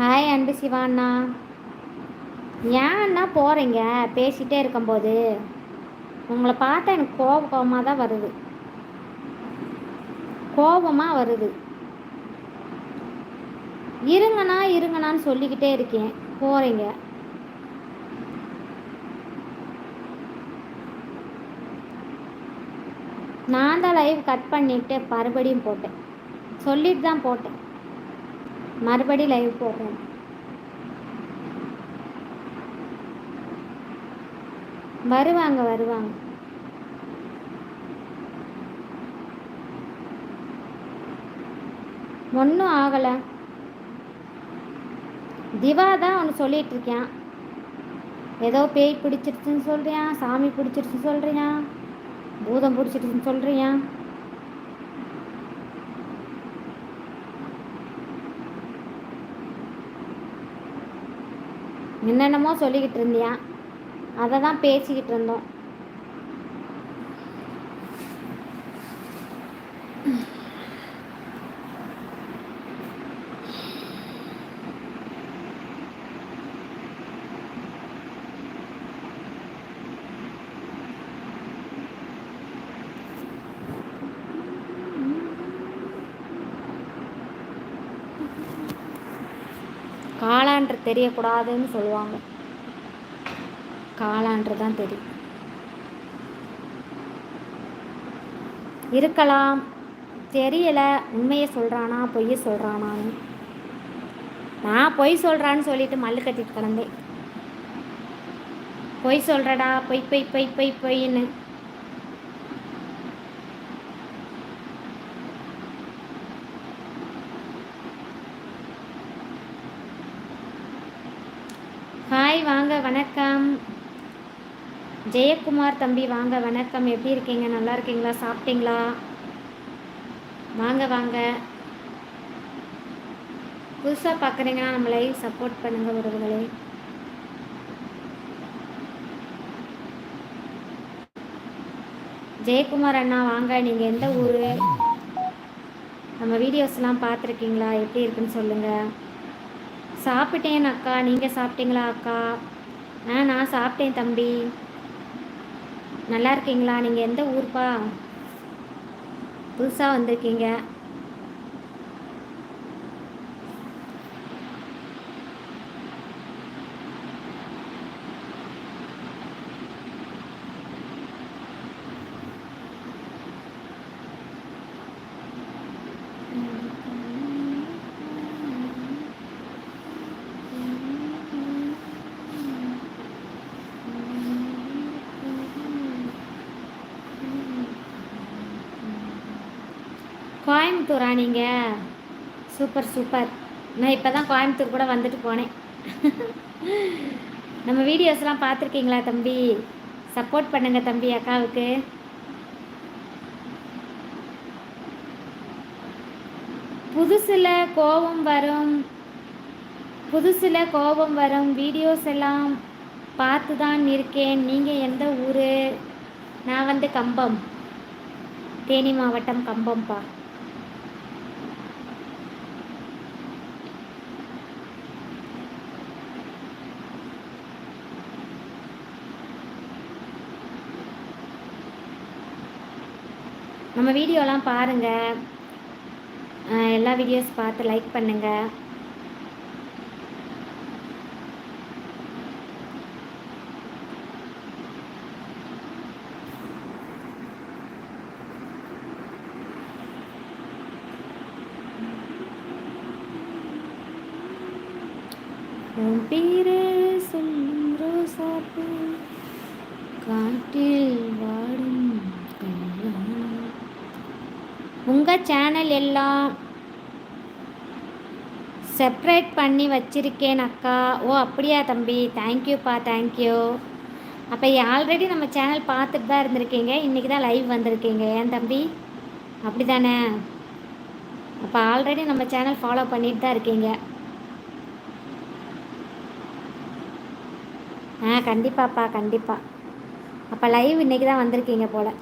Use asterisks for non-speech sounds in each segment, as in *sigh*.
Hi அன்பு சிவாண்ணா ஏன் அண்ணா போகிறீங்க பேசிகிட்டே இருக்கும்போது. உங்களை பார்த்தா எனக்கு கோப கோபமாக தான் வருது. கோபமாக வருது. இருங்கண்ணா இருங்கண்ணான்னு சொல்லிக்கிட்டே இருக்கேன். போகிறீங்க நான் தான் லைவ் கட் பண்ணிவிட்டு மறுபடியும் போட்டேன். சொல்லிட்டு தான் போட்டேன். மறுபடி லைவ் போடுறேன் வருவாங்க வருவாங்க. ஒன்றும் ஆகலை. திவா தான் ஒன்று சொல்லிட்டு இருக்கேன் ஏதோ பேய் பிடிச்சிருச்சுன்னு சொல்கிறியான் சாமி பிடிச்சிருச்சுன்னு சொல்கிறியான் பூதம் பிடிச்சிருச்சுன்னு சொல்கிறியான் என்னென்னமோ சொல்லிக்கிட்டு இருந்தியா? அதை தான் பேசிக்கிட்டு இருந்தோம். காளான்று தெரியக்கூடாதுன்னு சொல்லுவாங்க. காளான்று தான் தெரியும். இருக்கலாம். தெரியல. உண்மையை சொல்கிறானா பொய்யை சொல்கிறானான்னு நான் பொய் சொல்கிறான்னு சொல்லிட்டு மல்லு கட்டிட்டு கிடந்தேன். பொய் சொல்கிறடா பொய் பொய் பொய் பொய் பொய்ன்னு ஹாய் வாங்க வணக்கம். ஜெயக்குமார் தம்பி வாங்க வணக்கம். எப்படி இருக்கீங்க? நல்லா இருக்கீங்களா? சாப்பிட்டீங்களா? வாங்க வாங்க. புதுசாக பார்க்குறீங்கன்னா நம்மளை சப்போர்ட் பண்ணுங்கள் உறவுகளே. ஜெயக்குமார் அண்ணா வாங்க. நீங்கள் எந்த ஊர்? நம்ம வீடியோஸ்லாம் பார்த்துருக்கீங்களா? எப்படி இருக்குன்னு சொல்லுங்கள் சாப்பிட்டேன் அக்கா. நீங்கள் சாப்பிட்டீங்களா அக்கா? ஆ நான் சாப்பிட்டேன் தம்பி. நல்லா இருக்கீங்களா? நீங்கள் எந்த ஊர்ப்பா? புதுசாக வந்திருக்கீங்க. கோயம்புத்தூரா நீங்கள் சூப்பர் சூப்பர். நான் இப்போ தான் கோயம்புத்தூர் கூட வந்துட்டு போனேன். நம்ம வீடியோஸ்லாம் பார்த்துருக்கீங்களா தம்பி? சப்போர்ட் பண்ணுங்கள் தம்பி அக்காவுக்கு. புதுசில் கோபம் வரும். புதுசில் கோபம் வரும். வீடியோஸ் எல்லாம் பார்த்து தான் இருக்கேன். நீங்கள் எந்த ஊர்? நான் வந்து கம்பம். தேனி மாவட்டம் கம்பம்ப்பா நம்ம வீடியோலாம் பாருங்கள் எல்லா வீடியோஸ் பார்த்து லைக் பண்ணுங்கள் உன் பேரே சொல்லும் ரோசாப்பு. காட்டில் வாடும் உங்கள் சேனல் எல்லாம் செப்ரேட் பண்ணி வச்சிருக்கேன் அக்கா. ஓ அப்படியா தம்பி. தேங்க்யூப்பா தேங்க்யூ அப்போ ஆல்ரெடி நம்ம சேனல் பார்த்துட்டு தான் இருந்திருக்கீங்க. இன்றைக்கி தான் லைவ் வந்திருக்கீங்க. ஏன் தம்பி? அப்படி தானே அப்போ ஆல்ரெடி நம்ம சேனல் ஃபாலோ பண்ணிட்டு தான் இருக்கீங்க. ஆ கண்டிப்பாப்பா கண்டிப்பாக அப்போ லைவ் இன்றைக்கி தான் வந்திருக்கீங்க போல்.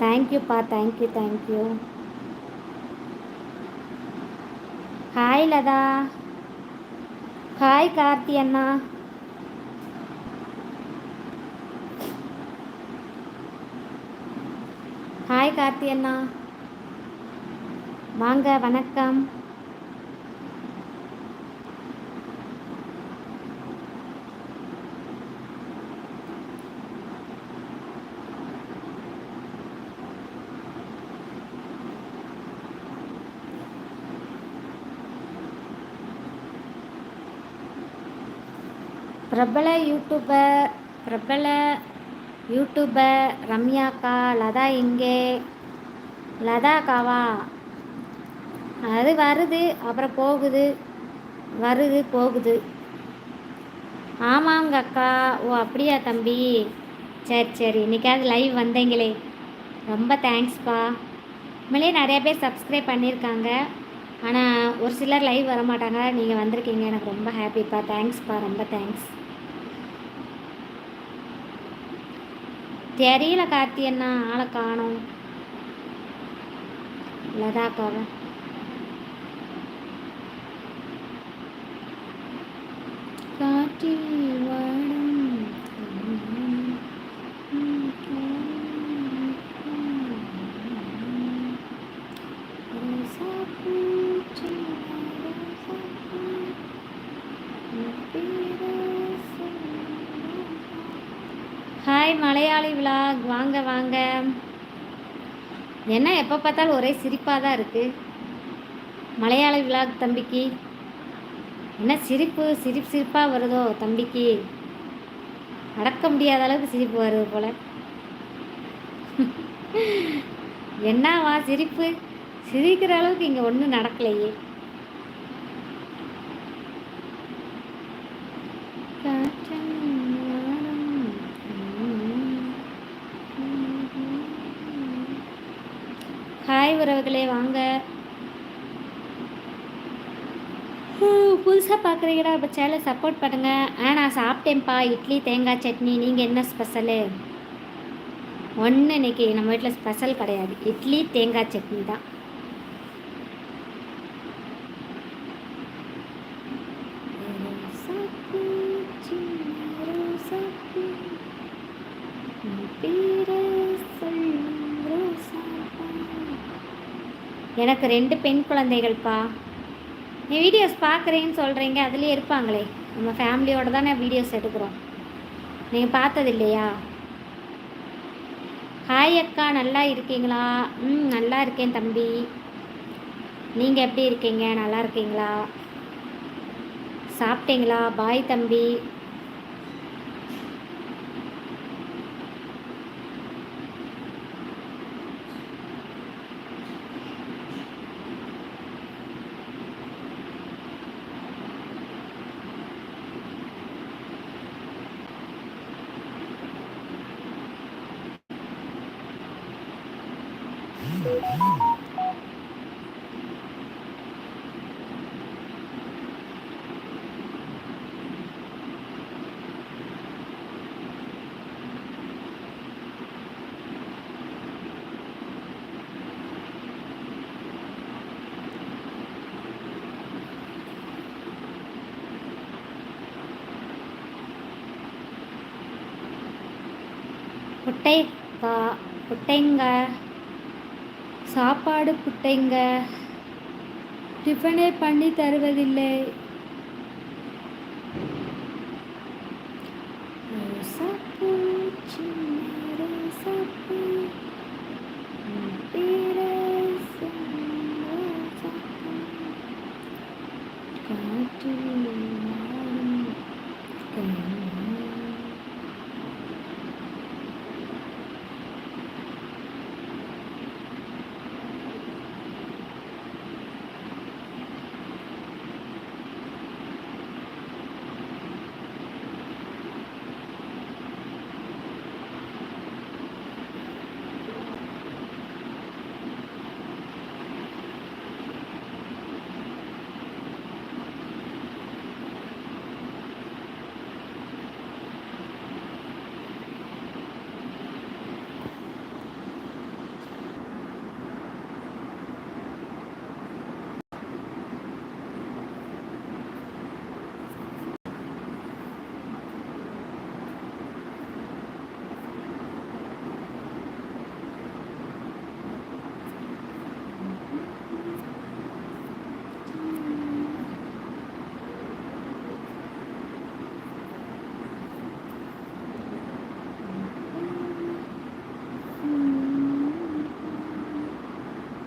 தேங்க்யூப்பா thank you thank you hi Latha hi Karthi Anna hi Karthi அண்ணா வாங்க வணக்கம். பிரபல யூடியூபர் பிரபல யூடியூபர் ரம்யாக்கா லதா இங்கே. லதாக்காவா அது வருது அப்புறம் போகுது. வருது போகுது. ஆமாங்க அக்கா. ஓ அப்படியா தம்பி? சரி சரி. இன்றைக்காவது லைவ் வந்தீங்களே. ரொம்ப தேங்க்ஸ்ப்பா உண்மையிலே நிறைய பேர் சப்ஸ்கிரைப் பண்ணியிருக்காங்க. ஆனால் ஒரு சிலர் லைவ் வர மாட்டாங்க நீங்கள் வந்திருக்கீங்க. எனக்கு ரொம்ப ஹாப்பிப்பா தேங்க்ஸ்ப்பா ரொம்ப தேங்க்ஸ் தெரியல கார்த்தி அண்ணா ஆளை காணோம். லதாக்காவை காற்றில் மலையாளி விலாக் வாங்க வாங்க. என்ன எப்போ பார்த்தாலும் ஒரே சிரிப்பாக தான் இருக்குது மலையாளி விலாக் தம்பிக்கு. என்ன சிரிப்பு சிரிப்பு சிரிப்பாக வருதோ தம்பிக்கு. அடக்க முடியாத அளவுக்கு சிரிப்பு வருது போல். *laughs* என்னவா சிரிப்பு? சிரிக்கிற அளவுக்கு இங்கே ஒன்றும் நடக்கலையே. ஹாய் உறவுகளே வாங்க. புதுசாக பார்க்குறீங்களா இப்போ சேனல் சப்போர்ட் பண்ணுங்கள் ஆ நான் சாப்பிட்டேன்ப்பா. இட்லி தேங்காய் சட்னி. நீங்கள் என்ன ஸ்பெஷலு ஒன்று இன்றைக்கி நம்ம வீட்டில் ஸ்பெஷல் கிடையாது. இட்லி தேங்காய் சட்னி தான். எனக்கு ரெண்டு பெண் குழந்தைகள்ப்பா. நீ வீடியோஸ் பார்க்குறேன்னு சொல்கிறீங்க அதுலேயே இருப்பாங்களே. நம்ம ஃபேமிலியோடு தானே வீடியோஸ் எடுக்கிறோம். நீங்கள் பார்த்தது இல்லையா? ஹாய் அக்கா நல்லா இருக்கீங்களா? ம் நல்லா இருக்கேன் தம்பி. நீங்கள் எப்படி இருக்கீங்க? நல்லா இருக்கீங்களா? சாப்பிட்டீங்களா? பாய் தம்பி. ಹೊಟ್ಟೆ ಹೊಟ್ಟೆಂಗ சாப்பாடு புட்டைங்க. டிஃபனே பண்ணி தருவதில்லை. ரோசாப்பூ